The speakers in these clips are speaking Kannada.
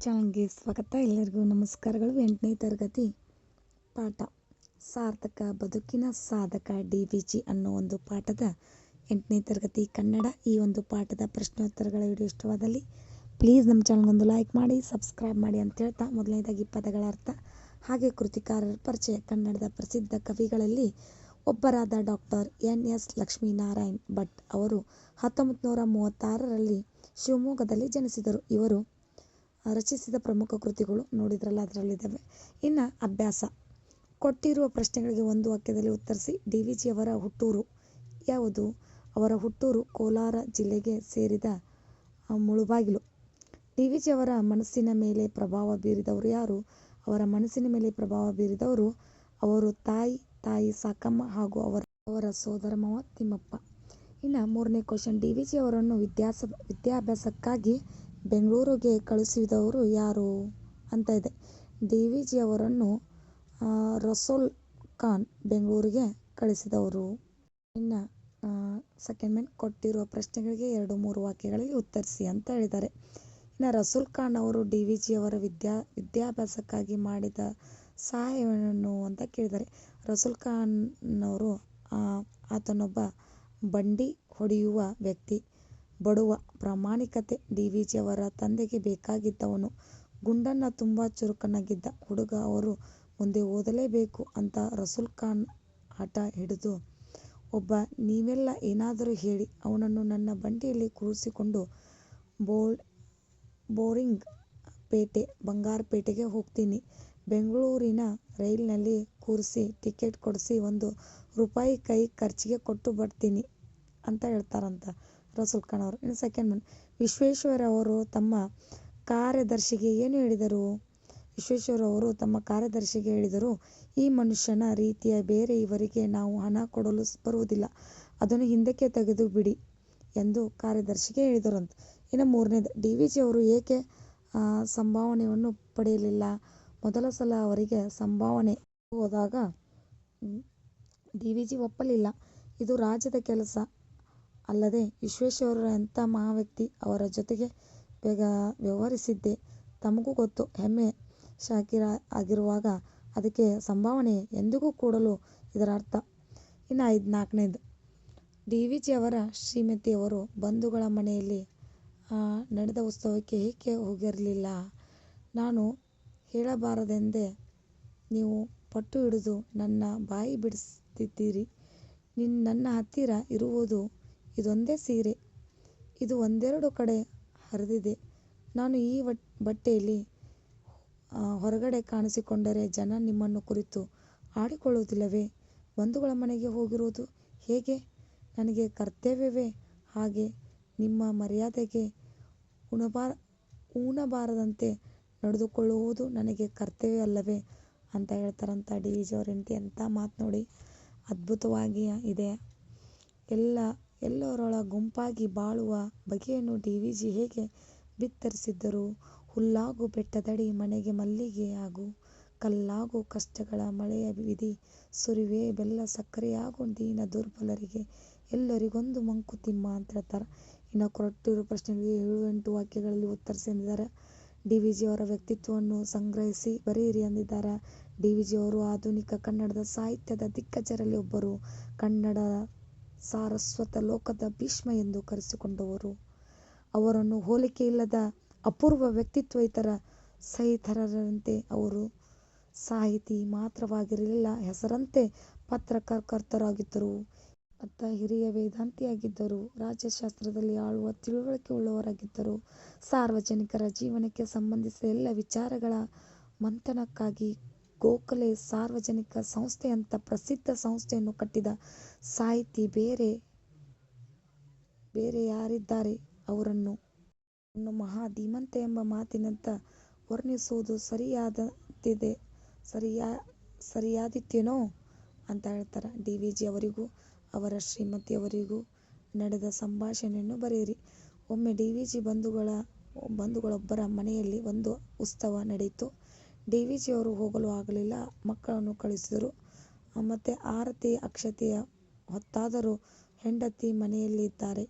ಚಾನಲ್ಗೆ ಸ್ವಾಗತ. ಎಲ್ಲರಿಗೂ ನಮಸ್ಕಾರಗಳು. ಎಂಟನೇ ತರಗತಿ ಪಾಠ. ಸಾರ್ಥಕ ಬದುಕಿನ ಸಾಧಕ ಡಿ ವಿ ಜಿ ಅನ್ನೋ ಒಂದು ಪಾಠದ ಎಂಟನೇ ತರಗತಿ ಕನ್ನಡ. ಈ ಒಂದು ಪಾಠದ ಪ್ರಶ್ನೋತ್ತರಗಳ ವಿಡಿಯೋ ಇಷ್ಟವಾದಲ್ಲಿ ಪ್ಲೀಸ್ ನಮ್ಮ ಚಾನಲ್ಗೊಂದು ಲೈಕ್ ಮಾಡಿ, ಸಬ್ಸ್ಕ್ರೈಬ್ ಮಾಡಿ ಅಂತ ಹೇಳ್ತಾ ಮೊದಲನೇದಾಗಿ ಪದಗಳ ಅರ್ಥ. ಹಾಗೆ ಕೃತಿಕಾರರ ಪರಿಚಯ. ಕನ್ನಡದ ಪ್ರಸಿದ್ಧ ಕವಿಗಳಲ್ಲಿ ಒಬ್ಬರಾದ doctor N S Lakshminarayan Bhat ಅವರು ಹತ್ತೊಂಬತ್ತು ನೂರ ಮೂವತ್ತಾರರಲ್ಲಿ ಶಿವಮೊಗ್ಗದಲ್ಲಿ ಜನಿಸಿದರು. ಇವರು ರಚಿಸಿದ ಪ್ರಮುಖ ಕೃತಿಗಳು ನೋಡಿದ್ರಲ್ಲ, ಅದರಲ್ಲಿದ್ದಾವೆ. ಇನ್ನು ಅಭ್ಯಾಸ. ಕೊಟ್ಟಿರುವ ಪ್ರಶ್ನೆಗಳಿಗೆ ಒಂದು ವಾಕ್ಯದಲ್ಲಿ ಉತ್ತರಿಸಿ. ಡಿ ವಿ ಜಿಯವರ ಹುಟ್ಟೂರು ಯಾವುದು? ಅವರ ಹುಟ್ಟೂರು ಕೋಲಾರ ಜಿಲ್ಲೆಗೆ ಸೇರಿದ ಮುಳುಬಾಗಿಲು. ಡಿ ವಿ ಜಿಯವರ ಮನಸ್ಸಿನ ಮೇಲೆ ಪ್ರಭಾವ ಬೀರಿದವರು ಯಾರು? ಅವರ ಮನಸ್ಸಿನ ಮೇಲೆ ಪ್ರಭಾವ ಬೀರಿದವರು ಅವರು ತಾಯಿ ತಾಯಿ ಸಾಕಮ್ಮ ಹಾಗೂ ಅವರ ಅವರ ಸೋದರ ಮಾವ ತಿಮ್ಮಪ್ಪ. ಇನ್ನು ಮೂರನೇ ಕ್ವಶನ್ ಡಿ ವಿ ಜಿಯವರನ್ನು ವಿದ್ಯಾಸ, ವಿದ್ಯಾಭ್ಯಾಸಕ್ಕಾಗಿ ಬೆಂಗಳೂರಿಗೆ ಕಳುಹಿಸಿದವರು ಯಾರು ಅಂತ ಇದೆ. ಡಿ ವಿ ಜಿ ಅವರನ್ನು ರಸೂಲ್ ಖಾನ್ ಬೆಂಗಳೂರಿಗೆ ಕಳಿಸಿದವರು. ಇನ್ನು ಸೆಕೆಂಡ್ ಮೆಂಟ್ ಕೊಟ್ಟಿರುವ ಪ್ರಶ್ನೆಗಳಿಗೆ ಎರಡು, ಮೂರು ವಾಕ್ಯಗಳಲ್ಲಿ ಉತ್ತರಿಸಿ ಅಂತ ಹೇಳಿದ್ದಾರೆ. ಇನ್ನು ರಸೂಲ್ ಖಾನ್ ಅವರು ಡಿ ವಿ ಜಿ ಅವರ ವಿದ್ಯಾ, ವಿದ್ಯಾಭ್ಯಾಸಕ್ಕಾಗಿ ಮಾಡಿದ ಸಹಾಯವನ್ನು ಅಂತ ಕೇಳಿದ್ದಾರೆ. ರಸೂಲ್ ಖಾನ್ ಅವರು ಆತನೊಬ್ಬ ಬಂಡಿ ಹೊಡೆಯುವ ವ್ಯಕ್ತಿ. ಬಡುವ ಪ್ರಾಮಾಣಿಕತೆ ಡಿ.ವಿಜಿಯವರ ತಂದೆಗೆ ಬೇಕಾಗಿದ್ದವನು. ಗುಂಡಣ್ಣ ತುಂಬ ಚುರುಕನಾಗಿದ್ದ ಹುಡುಗ ಅವರು ಮುಂದೆ ಓದಲೇಬೇಕು ಅಂತ ರಸೂಲ್ ಖಾನ್ ಹಠ ಹಿಡಿದು, ಒಬ್ಬ, ನೀವೆಲ್ಲ ಏನಾದರೂ ಹೇಳಿ, ಅವನನ್ನು ನನ್ನ ಬಂಡಿಯಲ್ಲಿ ಕೂರಿಸಿಕೊಂಡು ಬೋರಿಂಗ್ ಪೇಟೆ ಬಂಗಾರಪೇಟೆಗೆ ಹೋಗ್ತೀನಿ. ಬೆಂಗಳೂರಿನ ರೈಲಿನಲ್ಲಿ ಕೂರಿಸಿ ಟಿಕೆಟ್ ಕೊಡಿಸಿ ಒಂದು ರೂಪಾಯಿ ಕೈ ಖರ್ಚಿಗೆ ಕೊಟ್ಟು ಬರ್ತೀನಿ ಅಂತ ಹೇಳ್ತಾರಂತ. ರಸೂಲ್ ಖಾನ್ ಅವರು. ಇನ್ನು ಸೆಕೆಂಡ್ ಮನ್ ವಿಶ್ವೇಶ್ವರ ಅವರು ತಮ್ಮ ಕಾರ್ಯದರ್ಶಿಗೆ ಏನು ಹೇಳಿದರು? ವಿಶ್ವೇಶ್ವರ ಅವರು ತಮ್ಮ ಕಾರ್ಯದರ್ಶಿಗೆ ಹೇಳಿದರು, ಈ ಮನುಷ್ಯನ ರೀತಿಯ ಬೇರೆ ಇವರಿಗೆ ನಾವು ಹಣ ಕೊಡಲು ಬರುವುದಿಲ್ಲ. ಅದನ್ನು ಹಿಂದಕ್ಕೆ ತೆಗೆದು ಬಿಡಿ ಎಂದು ಕಾರ್ಯದರ್ಶಿಗೆ ಹೇಳಿದರು ಅಂತ ಇನ್ನು ಮೂರನೇದು. ಡಿ ವಿ ಜಿ ಅವರು ಏಕೆ ಸಂಭಾವನೆಯನ್ನು ಪಡೆಯಲಿಲ್ಲ? ಮೊದಲ ಸಲ ಅವರಿಗೆ ಸಂಭಾವನೆ ಹೋದಾಗ ಡಿ ವಿ ಜಿ ಒಪ್ಪಲಿಲ್ಲ. ಇದು ರಾಜ್ಯದ ಕೆಲಸ. ಅಲ್ಲದೆ ವಿಶ್ವೇಶ್ವರರ ಎಂಥ ಮಹಾವ್ಯಕ್ತಿ ಅವರ ಜೊತೆಗೆ ಬೇಗ ವ್ಯವಹರಿಸಿದ್ದೆ. ತಮಗೂ ಗೊತ್ತು. ಹೆಮ್ಮೆ ಶಾಕಿರ ಆಗಿರುವಾಗ ಅದಕ್ಕೆ ಸಂಭಾವನೆ ಎಂದಿಗೂ ಕೂಡಲು ಇದರ ಅರ್ಥ. ಇನ್ನು ಐದು, ನಾಲ್ಕನೇದು. ಡಿ. ವಿ. ಜಿ. ಅವರ ಶ್ರೀಮತಿಯವರು ಬಂಧುಗಳ ಮನೆಯಲ್ಲಿ ನಡೆದ ಉತ್ಸವಕ್ಕೆ ಏಕೆ ಹೋಗಿರಲಿಲ್ಲ? ನಾನು ಹೇಳಬಾರದೆಂದೇ ನೀವು ಪಟ್ಟು ಹಿಡಿದು ನನ್ನ ಬಾಯಿ ಬಿಡಿಸ್ತಿದ್ದೀರಿ. ನಿನ್ನ ನನ್ನ ಹತ್ತಿರ ಇರುವುದು ಇದೊಂದೇ ಸೀರೆ. ಇದು ಒಂದೆರಡು ಕಡೆ ಹರಿದಿದೆ. ನಾನು ಈ ಬಟ್ಟೆಯಲ್ಲಿ ಹೊರಗಡೆ ಕಾಣಿಸಿಕೊಂಡರೆ ಜನ ನಿಮ್ಮನ್ನು ಕುರಿತು ಆಡಿಕೊಳ್ಳುವುದಿಲ್ಲವೇ? ಬಂಧುಗಳ ಮನೆಗೆ ಹೋಗಿರುವುದು ಹೇಗೆ? ನನಗೆ ಕರ್ತವ್ಯವೇ ಹಾಗೆ ನಿಮ್ಮ ಮರ್ಯಾದೆಗೆ ಉಣಬಾರ, ಉಣಬಾರದಂತೆ ನಡೆದುಕೊಳ್ಳುವುದು ನನಗೆ ಕರ್ತವ್ಯ ಅಲ್ಲವೇ? ಅಂತ ಹೇಳ್ತಾರಂತ ಡಿ ವಿ ಜಿ ಅವ್ರ ಹೆಂಡತಿ. ಅಂತ ಮಾತು ನೋಡಿ ಅದ್ಭುತವಾಗಿ ಇದೆ. ಎಲ್ಲ ಎಲ್ಲರೊಳ ಗುಂಪಾಗಿ ಬಾಳುವ ಬಗೆಯನ್ನು ಡಿ.ವಿ.ಜಿ ಹೇಗೆ ಬಿತ್ತರಿಸಿದ್ದರು ಹುಲ್ಲಾಗು ಬೆಟ್ಟದಡಿ ಮನೆಗೆ ಮಲ್ಲಿಗೆ ಹಾಗೂ ಕಲ್ಲಾಗು ಕಷ್ಟಗಳ ಮಳೆಯ ವಿಧಿ ಸುರಿವೆ ಬೆಲ್ಲ ಸಕ್ಕರೆಯಾಗು ದೀನ ದುರ್ಬಲರಿಗೆ ಎಲ್ಲರಿಗೊಂದು ಮಂಕುತಿಮ್ಮ ಅಂತ ಹೇಳ್ತಾರೆ ಇನ್ನು ಕೊರಟ್ಟಿರೋ ಪ್ರಶ್ನೆಗೆ ಏಳು ಎಂಟು ವಾಕ್ಯಗಳಲ್ಲಿ ಉತ್ತರಿಸಿ ಎಂದಿದ್ದಾರೆ ಡಿ ವಿ ಜಿ ಅವರ ವ್ಯಕ್ತಿತ್ವವನ್ನು ಸಂಗ್ರಹಿಸಿ ಬರೆಯಿರಿ ವಿ ಜಿ ಅವರು ಆಧುನಿಕ ಕನ್ನಡದ ಸಾಹಿತ್ಯದ ದಿಗ್ಗಜರಲ್ಲಿ ಒಬ್ಬರು. ಕನ್ನಡ ಸಾರಸ್ವತ ಲೋಕದ ಭೀಷ್ಮ ಎಂದು ಕರೆಸಿಕೊಂಡವರು. ಅವರನ್ನು ಹೋಲಿಕೆಯಿಲ್ಲದ ಅಪೂರ್ವ ವ್ಯಕ್ತಿತ್ವ ಇತರ ಸಹಿತರರಂತೆ ಅವರು ಸಾಹಿತಿ ಮಾತ್ರವಾಗಿರಲಿಲ್ಲ, ಹೆಸರಂತೆ ಪತ್ರಕರ್ತರಾಗಿದ್ದರು. ಅತ್ತ ಹಿರಿಯ ವೇದಾಂತಿಯಾಗಿದ್ದರು, ರಾಜ್ಯಶಾಸ್ತ್ರದಲ್ಲಿ ಆಳುವ ತಿಳುವಳಿಕೆ ಉಳ್ಳವರಾಗಿದ್ದರು. ಸಾರ್ವಜನಿಕರ ಜೀವನಕ್ಕೆ ಸಂಬಂಧಿಸಿದ ಎಲ್ಲ ವಿಚಾರಗಳ ಮಂಥನಕ್ಕಾಗಿ ಗೋಖಲೆ ಸಾರ್ವಜನಿಕ ಸಂಸ್ಥೆಯಂಥ ಪ್ರಸಿದ್ಧ ಸಂಸ್ಥೆಯನ್ನು ಕಟ್ಟಿದ ಸಾಹಿತಿ ಬೇರೆ ಬೇರೆ ಯಾರಿದ್ದಾರೆ? ಅವರನ್ನು ಅವರನ್ನು ಮಹಾ ಧೀಮಂತ ಎಂಬ ಮಾತಿನಂತ ವರ್ಣಿಸುವುದು ಸರಿಯಾದಿದೆ ಸರಿಯಾ, ಸರಿಯಾದಿತ್ತೇನೋ ಅಂತ ಹೇಳ್ತಾರೆ. ಡಿ ವಿ ಜಿ ಅವರಿಗೂ, ಅವರ ಶ್ರೀಮತಿಯವರಿಗೂ ನಡೆದ ಸಂಭಾಷಣೆಯನ್ನು ಬರೆಯಿರಿ. ಒಮ್ಮೆ ಡಿ ವಿ ಜಿ ಬಂಧುಗಳ, ಬಂಧುಗಳೊಬ್ಬರ ಮನೆಯಲ್ಲಿ ಒಂದು ಉತ್ಸವ ನಡೆಯಿತು. ಡಿ ವಿ ಜಿಯವರು ಹೋಗಲು ಆಗಲಿಲ್ಲ. ಮಕ್ಕಳನ್ನು ಕಳಿಸಿದರು ಮತ್ತು ಆರತಿ, ಅಕ್ಷತೆಯ ಹೊತ್ತಾದರೂ ಹೆಂಡತಿ ಮನೆಯಲ್ಲಿದ್ದಾರೆ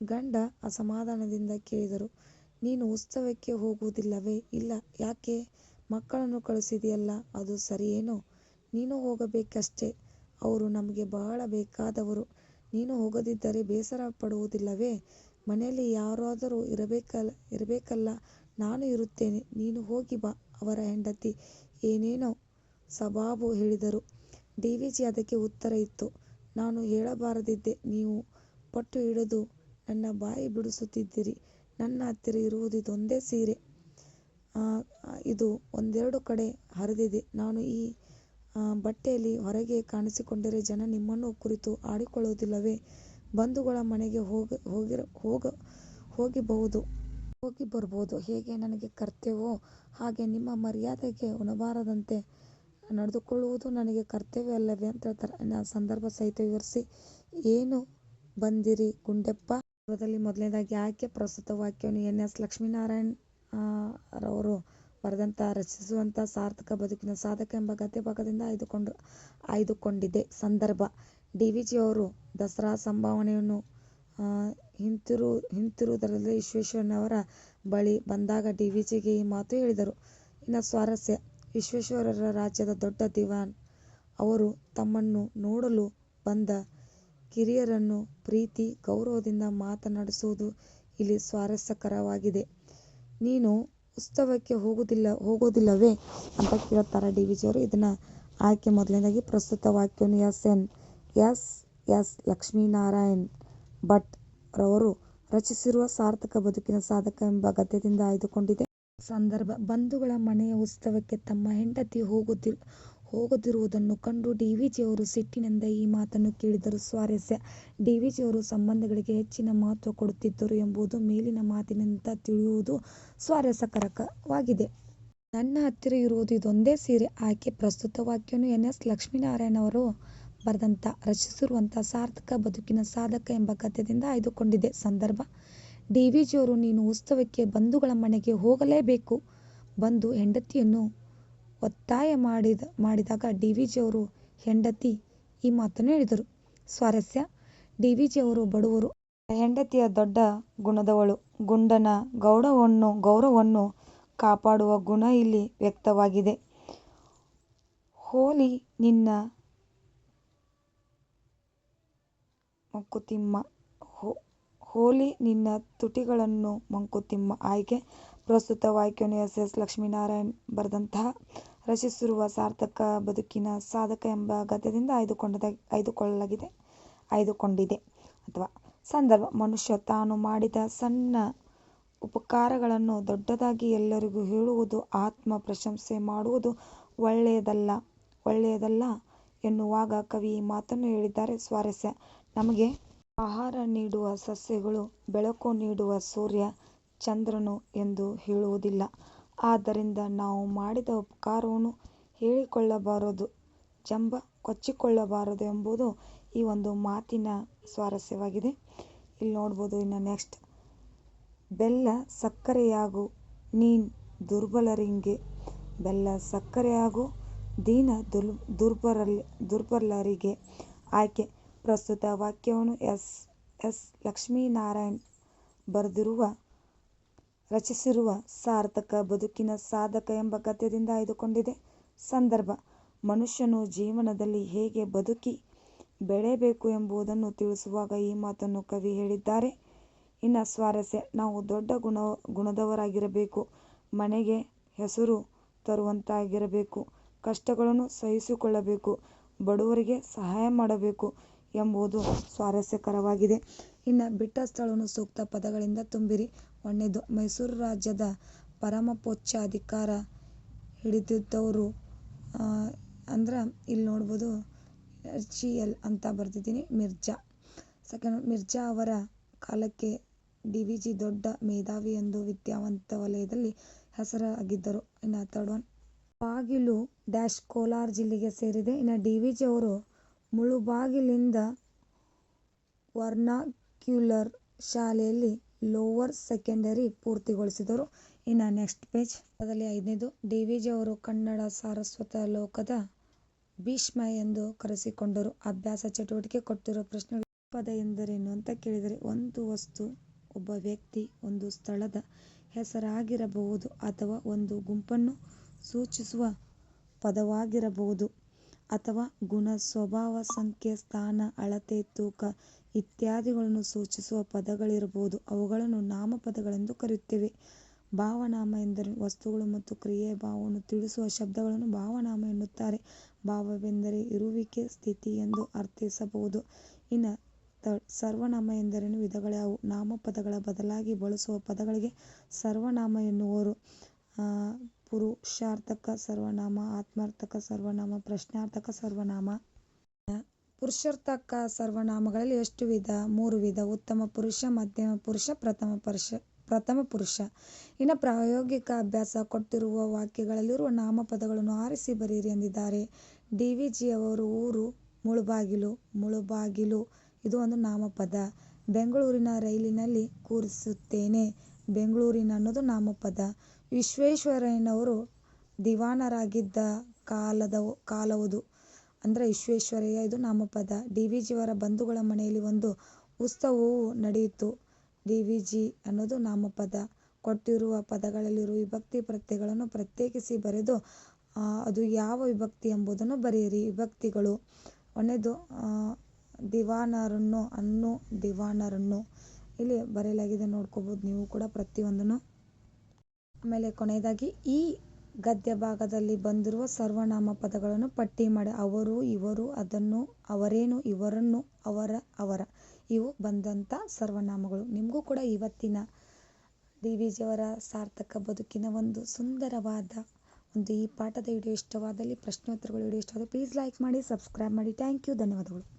ಗಂಡ ಅಸಮಾಧಾನದಿಂದ ಕೇಳಿದರು, ನೀನು ಉತ್ಸವಕ್ಕೆ ಹೋಗುವುದಿಲ್ಲವೇ? ಇಲ್ಲ. ಯಾಕೆ? ಮಕ್ಕಳನ್ನು ಕಳಿಸಿದೆಯಲ್ಲ ಅದು ಸರಿಯೇನೋ? ನೀನು ಹೋಗಬೇಕಷ್ಟೆ. ಅವರು ನಮಗೆ ಬಹಳ ಬೇಕಾದವರು. ನೀನು ಹೋಗದಿದ್ದರೆ ಬೇಸರ ಪಡುವುದಿಲ್ಲವೇ? ಮನೆಯಲ್ಲಿ ಯಾರಾದರೂ ಇರಬೇಕಲ್ಲ. ನಾನು ಇರುತ್ತೇನೆ. ನೀನು ಹೋಗಿ ಬಾ. ಅವರ ಹೆಂಡತಿ ಏನೇನೋ ಸಬಾಬು ಹೇಳಿದರು. ಡಿ ವಿ ಜಿ ಅದಕ್ಕೆ ಉತ್ತರ ಇತ್ತು. ನಾನು ಹೇಳಬಾರದಿದ್ದೆ. ನೀವು ಪಟ್ಟು ಹಿಡಿದು ನನ್ನ ಬಾಯಿ ಬಿಡಿಸುತ್ತಿದ್ದೀರಿ. ನನ್ನ ಹತ್ತಿರ ಇರುವುದು ಇದೊಂದೇ ಸೀರೆ. ಇದು ಒಂದೆರಡು ಕಡೆ ಹರಿದಿದೆ. ನಾನು ಈ ಬಟ್ಟೆಯಲ್ಲಿ ಹೊರಗೆ ಕಾಣಿಸಿಕೊಂಡರೆ ಜನ ನಿಮ್ಮನ್ನು ಕುರಿತು ಆಡಿಕೊಳ್ಳುವುದಿಲ್ಲವೇ? ಬಂಧುಗಳ ಮನೆಗೆ ಹೋಗ ಹೋಗಿರ ಹೋಗ, ಹೋಗಿಬಹುದು. ಹೋಗಿ ಬರ್ಬೋದು. ಹೇಗೆ ನನಗೆ ಕರ್ತವ್ಯವೋ ಹಾಗೆ ನಿಮ್ಮ ಮರ್ಯಾದೆಗೆ ಉಣಬಾರದಂತೆ ನಡೆದುಕೊಳ್ಳುವುದು ನನಗೆ ಕರ್ತವ್ಯ ಅಲ್ಲವೇ ಅಂತ ಹೇಳ್ತಾರೆ. ಸಂದರ್ಭ ಸಹಿತ ವಿವರಿಸಿ. ಏನು ಬಂದಿರಿ ಗುಂಡೆಪ್ಪ? ದಲ್ಲಿ ಮೊದಲನೇದಾಗಿ ಆಯ್ಕೆ ಪ್ರಸ್ತುತ ವಾಕ್ಯವನ್ನು ಎನ್ ಎಸ್ ಲಕ್ಷ್ಮೀನಾರಾಯಣ್ ರವರು ಬರೆದಂತ ರಚಿಸುವಂಥ ಸಾರ್ಥಕ ಬದುಕಿನ ಸಾಧಕ ಎಂಬ ಗದ್ಯ ಭಾಗದಿಂದ ಆಯ್ದುಕೊಂಡು ಆಯ್ದುಕೊಂಡಿದೆ. ಸಂದರ್ಭ. ಡಿ ವಿ ಜಿ ಅವರು ದಸರಾ ಸಂಭಾವನೆಯನ್ನು ಹಿಂತಿರು, ಹಿಂತಿರುವುದರಲ್ಲಿ ವಿಶ್ವೇಶ್ವರನವರ ಬಳಿ ಬಂದಾಗ ಡಿ. ವಿ. ಜಿಗೆ ಈ ಮಾತು ಹೇಳಿದರು. ಇನ್ನು ಸ್ವಾರಸ್ಯ. ವಿಶ್ವೇಶ್ವರರ ರಾಜ್ಯದ ದೊಡ್ಡ ದಿವಾನ್. ಅವರು ತಮ್ಮನ್ನು ನೋಡಲು ಬಂದ ಕಿರಿಯರನ್ನು ಪ್ರೀತಿ, ಗೌರವದಿಂದ ಮಾತನಾಡಿಸುವುದು ಇಲ್ಲಿ ಸ್ವಾರಸ್ಯಕರವಾಗಿದೆ. ನೀನು ಉತ್ಸವಕ್ಕೆ ಹೋಗುವುದಿಲ್ಲ ಹೋಗೋದಿಲ್ಲವೇ ಅಂತ ಕೇಳ್ತಾರೆ ಡಿ. ವಿ. ಜಿಯವರು ಇದನ್ನು ಆಯ್ಕೆ ಮೊದಲನೇದಾಗಿ ಪ್ರಸ್ತುತ ವಾಕ್ಯವನ್ನು S N, S S Lakshminarayan Bhat ರವರು ರಚಿಸಿರುವ ಸಾರ್ಥಕ ಬದುಕಿನ ಸಾಧಕ ಎಂಬ ಗದ್ಯದಿಂದ ಆಯ್ದುಕೊಂಡಿದೆ. ಸಂದರ್ಭ, ಬಂಧುಗಳ ಮನೆಯ ಉತ್ಸವಕ್ಕೆ ತಮ್ಮ ಹೆಂಡತಿ ಹೋಗುತ್ತಿ ಹೋಗದಿರುವುದನ್ನು ಕಂಡು ಡಿ ವಿ ಜಿಯವರು ಸಿಟ್ಟಿನಿಂದ ಈ ಮಾತನ್ನು ಕೇಳಿದರು. ಸ್ವಾರಸ್ಯ ಡಿ ವಿ ಜಿಯವರು ಸಂಬಂಧಗಳಿಗೆ ಹೆಚ್ಚಿನ ಮಹತ್ವ ಕೊಡುತ್ತಿದ್ದರು ಎಂಬುದು ಮೇಲಿನ ಮಾತಿನಿಂದ ತಿಳಿಯುವುದು ಸ್ವಾರಸ್ಯಕರಕವಾಗಿದೆ ನನ್ನ ಹತ್ತಿರ ಇರುವುದು ಇದೊಂದೇ ಸೀರೆ. ಆಕೆ ಪ್ರಸ್ತುತ ವಾಕ್ಯವನ್ನು ಎನ್. ಎಸ್. ಲಕ್ಷ್ಮೀನಾರಾಯಣ ಅವರು ರಚಿಸಿರುವಂಥ ಸಾರ್ಥಕ ಬದುಕಿನ ಸಾಧಕ ಎಂಬ ಗದ್ಯದಿಂದ ಆಯ್ದುಕೊಂಡಿದೆ ಸಂದರ್ಭ. ಡಿ. ವಿ. ಜಿಯವರು ನೀನು ಉತ್ಸವಕ್ಕೆ ಬಂಧುಗಳ ಮನೆಗೆ ಹೋಗಲೇಬೇಕು. ಬಂದು ಹೆಂಡತಿಯನ್ನು ಒತ್ತಾಯ ಮಾಡಿದ, ಮಾಡಿದಾಗ ಡಿ. ವಿ. ಜಿಯವರು ಹೆಂಡತಿ, ಈ ಮಾತನ್ನು ಹೇಳಿದರು. ಸ್ವಾರಸ್ಯ, ಡಿ. ವಿ. ಜಿಯವರು ಬಡವರು. ಹೆಂಡತಿಯ ದೊಡ್ಡ ಗುಣದವಳು. ಗುಂಡನ ಗೌರವವನ್ನು ಗೌರವವನ್ನು ಕಾಪಾಡುವ ಗುಣ ಇಲ್ಲಿ ವ್ಯಕ್ತವಾಗಿದೆ. ಹೋಲಿ ನಿನ್ನ ಮಂಕುತಿಮ್ಮ. ಹೋಲಿ ನಿನ್ನ ತುಟಿಗಳನ್ನು ಮಂಕುತಿಮ್ಮ ಆಯ್ಕೆ. ಪ್ರಸ್ತುತ ವಾಯ್ಕೋನಿ ಎಸ್ ಎಸ್ ಲಕ್ಷ್ಮೀನಾರಾಯಣ್ ಬರೆದಂತಹ ರಚಿಸಿರುವ ಸಾರ್ಥಕ ಬದುಕಿನ ಸಾಧಕ ಎಂಬ ಗದ್ಯದಿಂದ ಆಯ್ದುಕೊಂಡ ಆಯ್ದುಕೊಳ್ಳಲಾಗಿದೆ, ಆಯ್ದುಕೊಂಡಿದೆ. ಅಥವಾ ಸಂದರ್ಭ, ಮನುಷ್ಯ ತಾನು ಮಾಡಿದ ಸಣ್ಣ ಉಪಕಾರಗಳನ್ನು ದೊಡ್ಡದಾಗಿ ಎಲ್ಲರಿಗೂ ಹೇಳುವುದು, ಆತ್ಮ ಪ್ರಶಂಸೆ ಮಾಡುವುದು ಒಳ್ಳೆಯದಲ್ಲ ಒಳ್ಳೆಯದಲ್ಲ ಎನ್ನುವಾಗ ಕವಿ ಈ ಮಾತನ್ನು ಹೇಳಿದ್ದಾರೆ. ಸ್ವಾರಸ್ಯ ನಮಗೆ ಆಹಾರ ನೀಡುವ ಸಸ್ಯಗಳು, ಬೆಳಕು ನೀಡುವ ಸೂರ್ಯ, ಚಂದ್ರನು ಎಂದು ಹೇಳುವುದಿಲ್ಲ. ಆದ್ದರಿಂದ ನಾವು ಮಾಡಿದ ಉಪಕಾರವನ್ನು ಹೇಳಿಕೊಳ್ಳಬಾರದು, ಜಂಬ ಕೊಚ್ಚಿಕೊಳ್ಳಬಾರದು ಎಂಬುದು ಈ ಒಂದು ಮಾತಿನ ಸ್ವಾರಸ್ಯವಾಗಿದೆ. ಇಲ್ಲಿ ನೋಡ್ಬೋದು ಇನ್ನು ನೆಕ್ಸ್ಟ್. ಬೆಲ್ಲ ಸಕ್ಕರೆಯಾಗು, ನೀನ್ ದುರ್ಬಲರಿಂಗೆ. ಬೆಲ್ಲ ಸಕ್ಕರೆಯಾಗು, ದೀನ ದುರ್ ದುರ್ಬಲ ದುರ್ಬಲರಿಗೆ. ಆಯ್ಕೆ. ಪ್ರಸ್ತುತ ವಾಕ್ಯವನ್ನು ಎಸ್ ಎಸ್ ಲಕ್ಷ್ಮೀನಾರಾಯಣ್ ಬರೆದಿರುವ, ರಚಿಸಿರುವ ಸಾರ್ಥಕ ಬದುಕಿನ ಸಾಧಕ ಎಂಬ ಗದ್ಯದಿಂದ ಆಯ್ದುಕೊಂಡಿದೆ. ಸಂದರ್ಭ, ಮನುಷ್ಯನು ಜೀವನದಲ್ಲಿ ಹೇಗೆ ಬದುಕಿ ಬೆಳೆಯಬೇಕು ಎಂಬುದನ್ನು ತಿಳಿಸುವಾಗ ಈ ಮಾತನ್ನು ಕವಿ ಹೇಳಿದ್ದಾರೆ. ಇನ್ನು ಸ್ವಾರಸ್ಯ, ನಾವು ದೊಡ್ಡ ಗುಣ, ಗುಣದವರಾಗಿರಬೇಕು, ಮನೆಗೆ ಹೆಸರು ತರುವಂತಾಗಿರಬೇಕು, ಕಷ್ಟಗಳನ್ನು ಸಹಿಸಿಕೊಳ್ಳಬೇಕು, ಬಡವರಿಗೆ ಸಹಾಯ ಮಾಡಬೇಕು ಎಂಬುದು ಸ್ವಾರಸ್ಯಕರವಾಗಿದೆ. ಇನ್ನು ಬಿಟ್ಟ ಸ್ಥಳವನ್ನು ಸೂಕ್ತ ಪದಗಳಿಂದ ತುಂಬಿರಿ. ಒಣ್ಣೆದು. ಮೈಸೂರು ರಾಜ್ಯದ ಪರಮಪೋಚ್ಛ ಅಧಿಕಾರ ಹಿಡಿದಿದ್ದವರು ಅಂದ್ರೆ ಇಲ್ಲಿ ನೋಡ್ಬೋದು ಜಿ ಎಲ್ ಅಂತ ಬರ್ತಿದ್ದೀನಿ ಮಿರ್ಜಾ. ಸೆಕೆಂಡ್, ಮಿರ್ಜಾ ಅವರ ಕಾಲಕ್ಕೆ ಡಿ ವಿ ಜಿ ದೊಡ್ಡ ಮೇಧಾವಿ ಎಂದು ವಿದ್ಯಾವಂತ ವಲಯದಲ್ಲಿ ಹೆಸರಾಗಿದ್ದರು. ಇನ್ನು ಥರ್ಡ್ ಒನ್. ಬಾಗಿಲು ಡ್ಯಾಶ್ ಕೋಲಾರ ಜಿಲ್ಲೆಗೆ ಸೇರಿದೆ. ಇನ್ನು ಡಿ ವಿ ಜಿ ಅವರು ಮುಳುಬಾಗಿಲಿಂದ ವರ್ನಾಕ್ಯುಲರ್ ಶಾಲೆಯಲ್ಲಿ ಲೋವರ್ ಸೆಕೆಂಡರಿ ಪೂರ್ತಿಗೊಳಿಸಿದರು. ಇನ್ನು ನೆಕ್ಸ್ಟ್ ಪೇಜ್. ಅದರಲ್ಲಿ ಐದನೇದು ಡಿ ವಿ ಜಿ ಅವರು ಕನ್ನಡ ಸಾರಸ್ವತ ಲೋಕದ ಭೀಷ್ಮ ಎಂದು ಕರೆಸಿಕೊಂಡರು. ಅಭ್ಯಾಸ ಚಟುವಟಿಕೆ ಕೊಟ್ಟಿರುವ ಪ್ರಶ್ನೆ ಪದ ಎಂದರೇನು ಅಂತ ಕೇಳಿದರೆ, ಒಂದು ವಸ್ತು, ಒಬ್ಬ ವ್ಯಕ್ತಿ, ಒಂದು ಸ್ಥಳದ ಹೆಸರಾಗಿರಬಹುದು ಅಥವಾ ಒಂದು ಗುಂಪನ್ನು ಸೂಚಿಸುವ ಪದವಾಗಿರಬಹುದು. ಅಥವಾ ಗುಣ ಸ್ವಭಾವ ಸಂಖ್ಯೆ, ಸ್ಥಾನ, ಅಳತೆ, ತೂಕ ಇತ್ಯಾದಿಗಳನ್ನು ಸೂಚಿಸುವ ಪದಗಳಿರಬಹುದು. ಅವುಗಳನ್ನು ನಾಮಪದಗಳೆಂದು ಕರೆಯುತ್ತೇವೆ. ಭಾವನಾಮ ಎಂದರೆ ವಸ್ತುಗಳು ಮತ್ತು ಕ್ರಿಯೆಯ ಭಾವವನ್ನು ತಿಳಿಸುವ ಶಬ್ದಗಳನ್ನು ಭಾವನಾಮ ಎನ್ನುತ್ತಾರೆ. ಭಾವವೆಂದರೆ ಇರುವಿಕೆ, ಸ್ಥಿತಿ ಎಂದು ಅರ್ಥೈಸಬಹುದು. ಇನ್ನು ಸರ್ವನಾಮ ಎಂದರೇನು? ವಿಧಗಳ್ಯಾವು ನಾಮಪದಗಳ ಬದಲಾಗಿ ಬಳಸುವ ಪದಗಳಿಗೆ ಸರ್ವನಾಮ ಎನ್ನುವರು. ಪುರುಷಾರ್ಥಕ ಸರ್ವನಾಮ, ಆತ್ಮಾರ್ಥಕ ಸರ್ವನಾಮ, ಪ್ರಶ್ನಾರ್ಥಕ ಸರ್ವನಾಮ. ಪುರುಷಾರ್ಥಕ ಸರ್ವನಾಮಗಳಲ್ಲಿ ಎಷ್ಟು ವಿಧ? ಮೂರು ವಿಧ. ಉತ್ತಮ ಪುರುಷ, ಮಧ್ಯಮ ಪುರುಷ, ಪ್ರಥಮ ಪುರುಷ ಪ್ರಥಮ ಪುರುಷ. ಇನ್ನು ಪ್ರಾಯೋಗಿಕ ಅಭ್ಯಾಸ ಕೊಟ್ಟಿರುವ ವಾಕ್ಯಗಳಲ್ಲಿರುವ ನಾಮಪದಗಳನ್ನು ಆರಿಸಿ ಬರೀರಿ ಎಂದಿದ್ದಾರೆ. ಡಿ ವಿ ಜಿ ಅವರು ಊರು ಮುಳುಬಾಗಿಲು ಮುಳುಬಾಗಿಲು. ಇದು ಒಂದು ನಾಮಪದ. ಬೆಂಗಳೂರಿನ ರೈಲಿನಲ್ಲಿ ಕೂರಿಸುತ್ತೇನೆ. ಬೆಂಗಳೂರಿನ ಅನ್ನೋದು ನಾಮಪದ. ವಿಶ್ವೇಶ್ವರಯ್ಯನವರು ದಿವಾನರಾಗಿದ್ದ ಕಾಲದ, ಕಾಲವುದು. ಅಂದರೆ ವಿಶ್ವೇಶ್ವರಯ್ಯ ಇದು ನಾಮಪದ. ಡಿ ವಿ ಜಿಯವರ ಬಂಧುಗಳ ಮನೆಯಲ್ಲಿ ಒಂದು ಉತ್ಸವವು ನಡೆಯಿತು. ಡಿ ವಿ ಜಿ ಅನ್ನೋದು ನಾಮಪದ. ಕೊಟ್ಟಿರುವ ಪದಗಳಲ್ಲಿರುವ ವಿಭಕ್ತಿ ಪ್ರತ್ಯಯಗಳನ್ನು ಪ್ರತ್ಯೇಕಿಸಿ ಬರೆದು ಅದು ಯಾವ ವಿಭಕ್ತಿ ಎಂಬುದನ್ನು ಬರೆಯಿರಿ. ವಿಭಕ್ತಿಗಳು. ಒಂದನೇದು ದಿವಾನರನ್ನು, ಅನ್ನು, ದಿವಾನರನ್ನು. ಇಲ್ಲಿ ಬರೆಯಲಾಗಿದೆ, ನೋಡ್ಕೋಬೋದು ನೀವು ಕೂಡ ಪ್ರತಿಯೊಂದನ್ನು. ಆಮೇಲೆ ಕೊನೆಯದಾಗಿ ಈ ಗದ್ಯ ಭಾಗದಲ್ಲಿ ಬಂದಿರುವ ಸರ್ವನಾಮ ಪದಗಳನ್ನು ಪಟ್ಟಿ ಮಾಡಿ. ಅವರು, ಇವರು, ಅದನ್ನು, ಅವರೇನು, ಇವರನ್ನು, ಅವರ ಅವರ. ಇವು ಬಂದಂಥ ಸರ್ವನಾಮಗಳು. ನಿಮಗೂ ಕೂಡ ಇವತ್ತಿನ ಡಿ ವಿ ಜಿಯವರ ಸಾರ್ಥಕ ಬದುಕಿನ ಒಂದು ಸುಂದರವಾದ ಒಂದು ಈ ಪಾಠದ ವಿಡಿಯೋ ಇಷ್ಟವಾದಲ್ಲಿ, ಪ್ರಶ್ನೋತ್ತರಗಳು ವಿಡಿಯೋ ಇಷ್ಟವಾದ ಪ್ಲೀಸ್ ಲೈಕ್ ಮಾಡಿ ಸಬ್ಸ್ಕ್ರೈಬ್ ಮಾಡಿ. ಥ್ಯಾಂಕ್ ಯು ಧನ್ಯವಾದಗಳು.